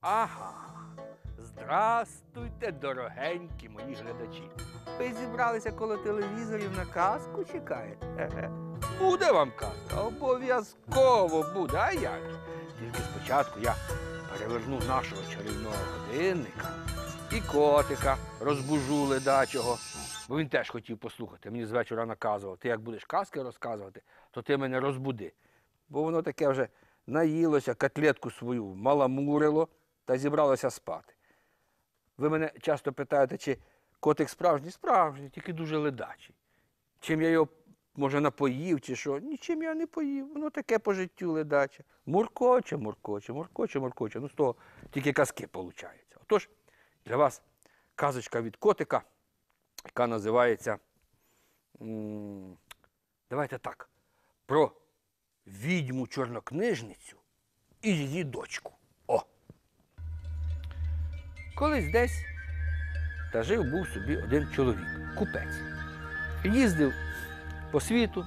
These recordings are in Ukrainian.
Ага. Здрастуйте, дорогенькі мої глядачі. Ви зібралися коло телевізорів на казку чекаєте? Буде вам казка, обов'язково буде. А як? Тільки спочатку я переверну нашого чарівного годинника і котика розбужу ледачого. Бо він теж хотів послухати. Мені з вечора наказував, ти як будеш казки розказувати, то ти мене розбуди. Бо воно таке вже наїлося, котлетку свою маламурило та зібралося спати. Ви мене часто питаєте, чи котик справжній? Справжній, тільки дуже ледачий. Чим я його, може, напоїв чи що? Нічим я не поїв. Воно таке по життю ледаче. Муркоче, муркоче, муркоче, муркоче. Ну, з того тільки казки получаються. Отож, для вас казочка від котика, яка називається. Давайте так. Про відьму чорнокнижницю і її дочку. Колись десь та жив був собі один чоловік, купець. Їздив по світу,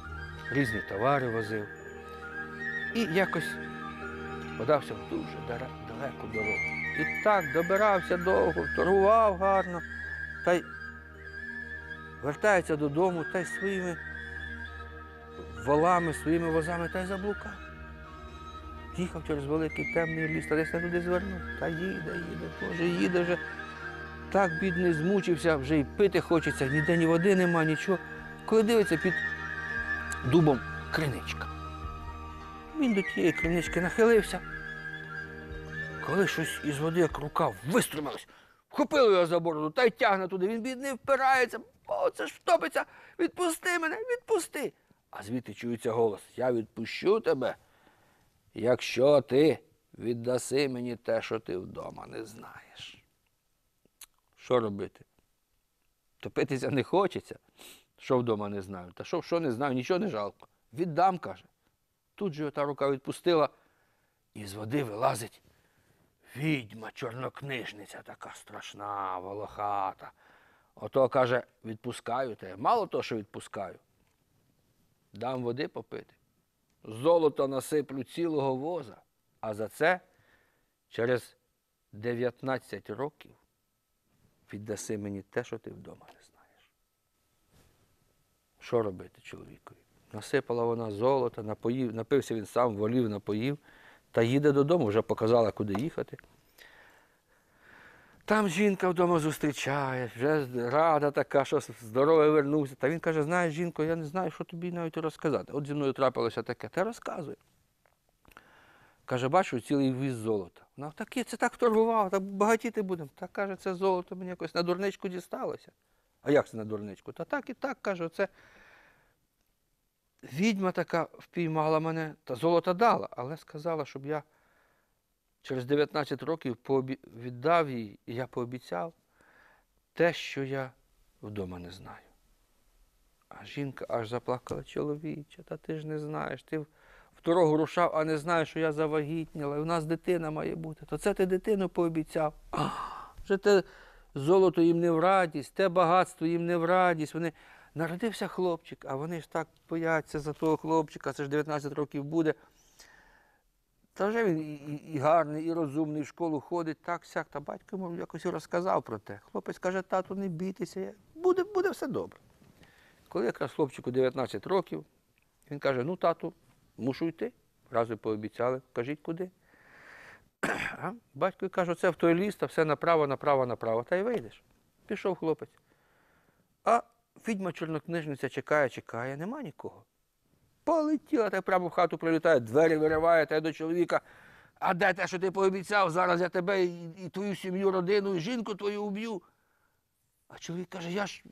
різні товари возив. І якось подався в дуже далеку дорогу. І так добирався довго, торгував гарно, та й вертається додому та й своїми волами, своїми возами та й заблукав. Їхав через великий темний ліс, та десь не туди звернув. Та їде, їде, Боже, їде вже. Так бідний змучився, вже й пити хочеться, ніде ні води нема, нічого. Коли дивиться під дубом криничка. Він до тієї кринички нахилився. Коли щось із води, як рука виструмилась, вхопили його за бороду та й тягне туди. Він бідний впирається. О, це ж втопиться. Відпусти мене, відпусти. А звідти чується голос: Я відпущу тебе, якщо ти віддаси мені те, що ти вдома не знаєш. Що робити? Топитися не хочеться. Що вдома не знаю. Та що, що не знаю, нічого не жалко. Віддам, каже. Тут же та рука відпустила, і з води вилазить відьма, чорнокнижниця така страшна, волохата. Ото каже, відпускаю тебе. Мало того, що відпускаю. Дам води попити. Золото насиплю цілого воза. А за це через 19 років віддаси мені те, що ти вдома не знаєш. Що робити чоловікові? Насипала вона золото, напоїв, напився він сам, волів, напоїв, та їде додому, вже показала, куди їхати. Там жінка вдома зустрічає, вже рада така, що здоровий вернувся. Та він каже: знаєш, жінко, я не знаю, що тобі навіть розказати. От зі мною трапилося таке, та розказуй. Каже, бачу, цілий віз золота. Вона таке, це так торгував, так багатіти будемо. Та каже, це золото мені якось на дурничку дісталося. А як це на дурничку? Та так і так, каже, це відьма така впіймала мене, та золото дала, але сказала, щоб я через 19 років віддав їй, і я пообіцяв те, що я вдома не знаю. А жінка аж заплакала, чоловіче, та ти ж не знаєш, ти в дорогу рушав, а не знаєш, що я завагітніла, і у нас дитина має бути. То це ти дитину пообіцяв. Вже те золото їм не в радість, те багатство їм не в радість. Вони народився хлопчик, а вони ж так бояться за того хлопчика, це ж 19 років буде. Та вже він і, і, гарний, і розумний, в школу ходить, так, сяк. Та батько йому якось розказав про те. Хлопець каже, тату, не бійтеся, буде, буде все добре. Коли якраз хлопчику 19 років, він каже: ну, тату, мушу йти. Разу пообіцяли, кажіть куди. А батько каже, це в той ліс, та все направо, направо, направо, та й вийдеш. Пішов хлопець. А відьма чорнокнижниця чекає, чекає, нема нікого. Полетіла та прямо в хату прилітає, двері вириває та й до чоловіка. А де те, що ти пообіцяв, зараз я тебе і, і твою сім'ю, родину, і жінку твою уб'ю. А чоловік каже, я ж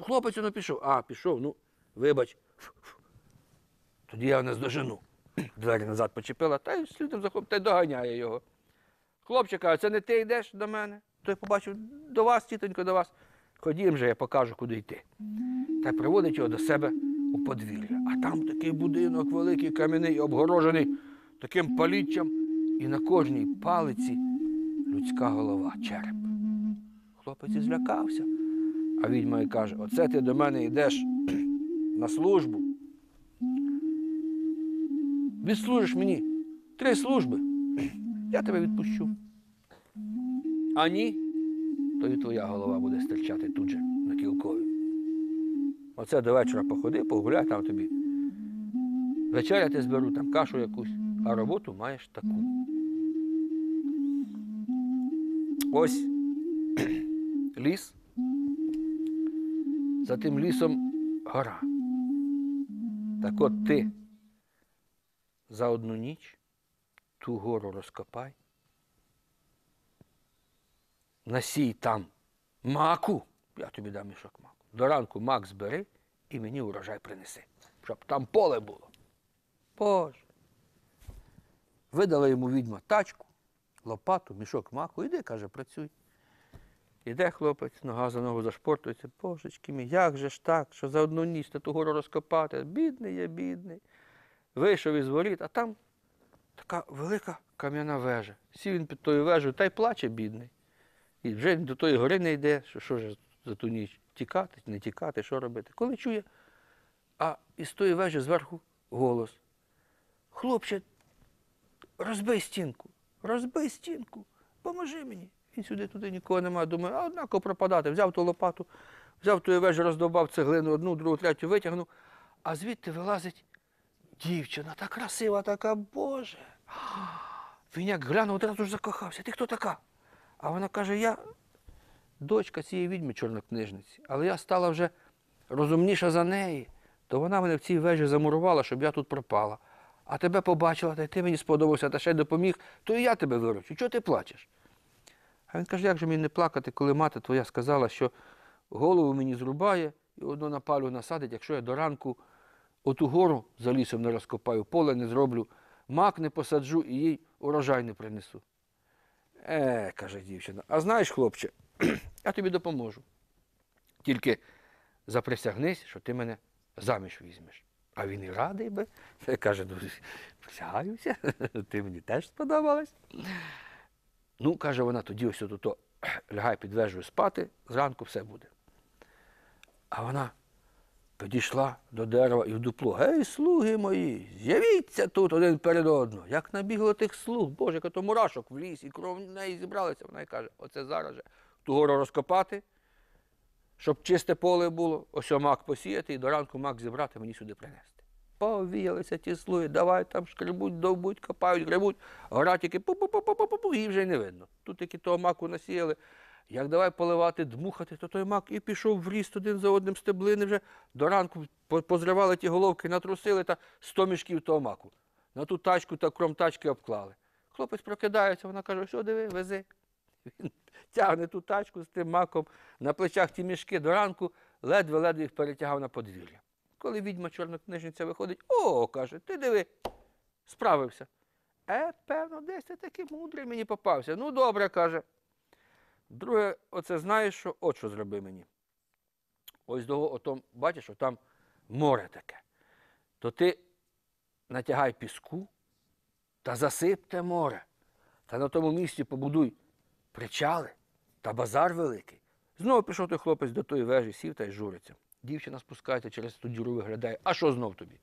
хлопець воно пішов. А, пішов, ну, вибач. Тоді я не здожену. Двері назад почепила, та й слідом за хлопцем, та й доганяє його. Хлопчик каже, це не ти йдеш до мене? Той побачив до вас, тітонько, до вас. Ходім же, я покажу, куди йти. Та й приводить його до себе у подвір'я. А там такий будинок великий, кам'яний, обгорожений таким паліччям, і на кожній палиці людська голова, череп. Хлопець і злякався. А відьма й каже: оце ти до мене йдеш на службу. Відслужиш мені три служби, я тебе відпущу. А ні, то і твоя голова буде стирчати тут же на кілкові. Оце до вечора походи, погуляй там тобі. Вечеряти зберу, там кашу якусь, а роботу маєш таку. Ось ліс. За тим лісом гора. Так от ти за одну ніч ту гору розкопай, насій там маку, я тобі дам мішок маку. До ранку мак збери і мені урожай принеси, щоб там поле було. Боже. Видала йому відьма тачку, лопату, мішок маку, іди, каже, працюй. Іде хлопець, нога за ногу зашпортується. Божечки мій, як же ж так, що за одну ніч та ту гору розкопати? Бідний є, бідний. Вийшов із воріт, а там така велика кам'яна вежа. Сів він під тою вежею та й плаче, бідний. І вже до тої гори не йде, що, що ж за ту ніч? Тікати, не тікати, що робити? Коли чує, а із тої вежі зверху голос. Хлопче, розбий стінку, розбий стінку, поможи мені. Він сюди туди нікого немає. Думаю, а однаково пропадати. Взяв ту лопату, взяв ту вежу, роздовбав цеглину, одну, другу, третю витягнув, а звідти вилазить дівчина, та красива, така, Боже. Він як глянув, одразу ж закохався. Ти хто така? А вона каже, я дочка цієї відьми чорнокнижниці, але я стала вже розумніша за неї, то вона мене в цій вежі замурувала, щоб я тут пропала. А тебе побачила, та й ти мені сподобався, та ще й допоміг, то і я тебе виручу. Чого ти плачеш? А він каже, як же мені не плакати, коли мати твоя сказала, що голову мені зрубає і одну на палю насадить, якщо я до ранку оту гору за лісом не розкопаю, поле не зроблю, мак не посаджу і їй урожай не принесу. Е, каже дівчина, а знаєш, хлопче, я тобі допоможу. Тільки заприсягнись, що ти мене заміж візьмеш. А він і радий би. Каже, ну, присягаюся, ти мені теж сподобалась. Ну, каже вона, тоді ось тут лягай під вежею спати, зранку все буде. А вона підійшла до дерева і в дупло. Гей, слуги мої, з'явіться тут один перед одним. Як набігло тих слуг, Боже, яка то мурашок в лісі, кров неї зібралися. Вона й каже, оце зараз же ту гору розкопати, щоб чисте поле було, ось мак посіяти і до ранку мак зібрати, мені сюди принести. Повіялися ті слуги, давай там шкребуть, довбуть, копають, гребуть, гора тільки пу-пу-пу-пу-пу-пу, її вже не видно. Тут тільки того маку насіяли. Як давай поливати, дмухати, то той мак і пішов в ріст один за одним стеблини вже. До ранку позривали ті головки, натрусили та сто мішків того маку. На ту тачку та кром тачки обклали. Хлопець прокидається, вона каже, що диви, вези. Він тягне ту тачку з тим маком, на плечах ті мішки до ранку, ледве-ледве їх перетягав на подвір'я. Коли відьма чорнокнижниця виходить, о, каже, ти диви, справився. Е, певно, десь ти такий мудрий мені попався. Ну, добре, каже. Друге, оце знаєш, що от що зроби мені. Ось до отом, бачиш, що там море таке. То ти натягай піску та засип те море. Та на тому місці побудуй причали та базар великий. Знову пішов той хлопець до тої вежі, сів та й журиться. Дівчина спускається через ту діру виглядає. А що знов тобі?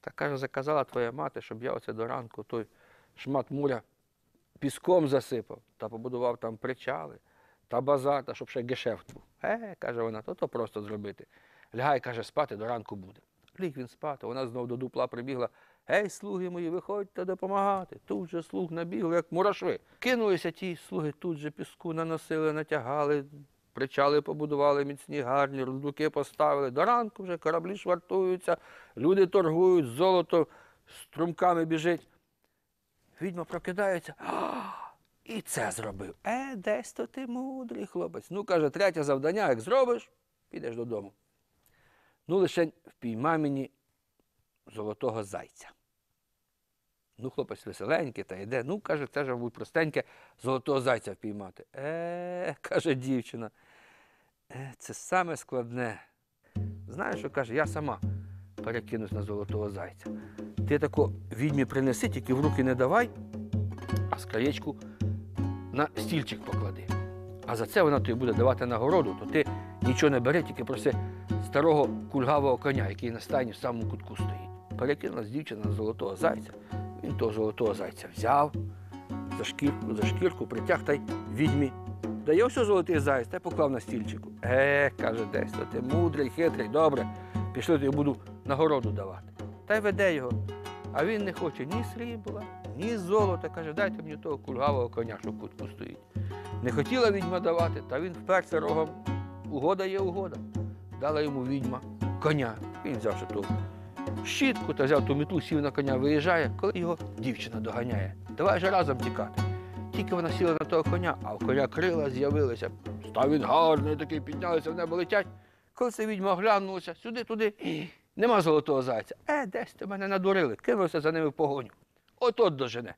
Та каже, заказала твоя мати, щоб я оце до ранку той шмат моря піском засипав та побудував там причали та базар, та щоб ще гешефт був. Е, каже вона, то то просто зробити. Лягай, каже, спати до ранку буде. Ліг він спати, вона знов до дупла прибігла. Гей, слуги мої, виходьте допомагати. Тут же слуг набігли, як мурашви. Кинулися ті слуги, тут же піску наносили, натягали, причали побудували міцні, гарні, рундуки поставили. До ранку вже кораблі швартуються, люди торгують, золото струмками біжить. Відьма прокидається. І це зробив. Е, десь то ти мудрий хлопець. Ну, каже, третє завдання, як зробиш, підеш додому. Ну, лише впіймай мені золотого зайця. Ну, хлопець веселенький та йде. Ну, каже, це ж, мабуть, простеньке золотого зайця впіймати. Е, каже дівчина. Е, це саме складне. Знаєш, що каже, я сама перекинусь на золотого зайця. Ти тако відьмі принеси, тільки в руки не давай, а з краєчку на стільчик поклади. А за це вона тобі буде давати нагороду, то ти нічого не бери, тільки проси старого кульгавого коня, який на стайні в самому кутку стоїть. Перекинулась дівчина на золотого зайця. Він того золотого зайця взяв, за шкірку, за шкірку притяг та й відьмі Дає ось золотий заяць, та поклав на стільчику. Е, каже десь, то ти мудрий, хитрий, добре. Пішли, то я буду нагороду давати. Та й веде його. А він не хоче ні срібла, ні золота. Каже, дайте мені того кульгавого коня, що в кутку стоїть. Не хотіла відьма давати, та він вперся рогом. Угода є угода. Дала йому відьма коня. Він взяв ту щітку та взяв ту метлу, сів на коня, виїжджає, коли його дівчина доганяє. Давай же разом тікати. Тільки вона сіла на того коня, а в коня крила з'явилися. Став він гарний, такий піднялися, в небо летять. Коли це відьма оглянулася сюди, туди, і нема золотого зайця. Е, десь ти мене надурили, кинувся за ними в погоню. От от дожене.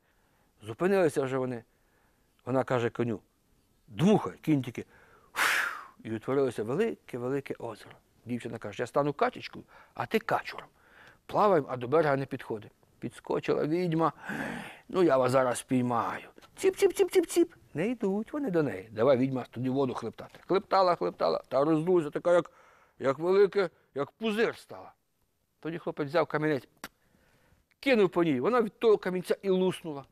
Зупинилися вже вони. Вона каже коню: дмухай, кінь тільки. І утворилося велике-велике озеро. Дівчина каже, я стану качечкою, а ти качуром. Плаваємо, а до берега не підходимо. Підскочила відьма. Ну, я вас зараз спіймаю. Ціп-ціп-ціп-ціп-ціп. Не йдуть вони до неї. Давай відьма тоді воду хлептати. Хлептала, хлептала, та роздулася така, як, як велике, як пузир стала. Тоді хлопець взяв камінець, кинув по ній. Вона від того камінця і луснула.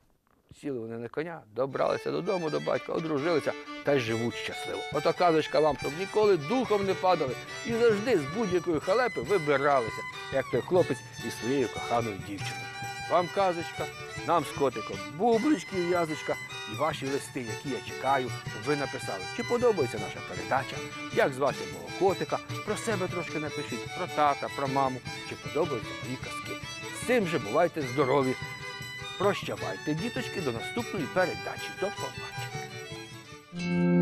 Сіли вони на коня, добралися додому до батька, одружилися та й живуть щасливо. Ото казочка вам, щоб ніколи духом не падали і завжди з будь-якої халепи вибиралися, як той хлопець із своєю коханою дівчиною. Вам казочка, нам з котиком бублички і язочка і ваші листи, які я чекаю, щоб ви написали, чи подобається наша передача, як звати мого котика, про себе трошки напишіть, про тата, про маму, чи подобаються мої казки. З цим же бувайте здорові. Прощавайте, діточки, до наступної передачі. До побачення.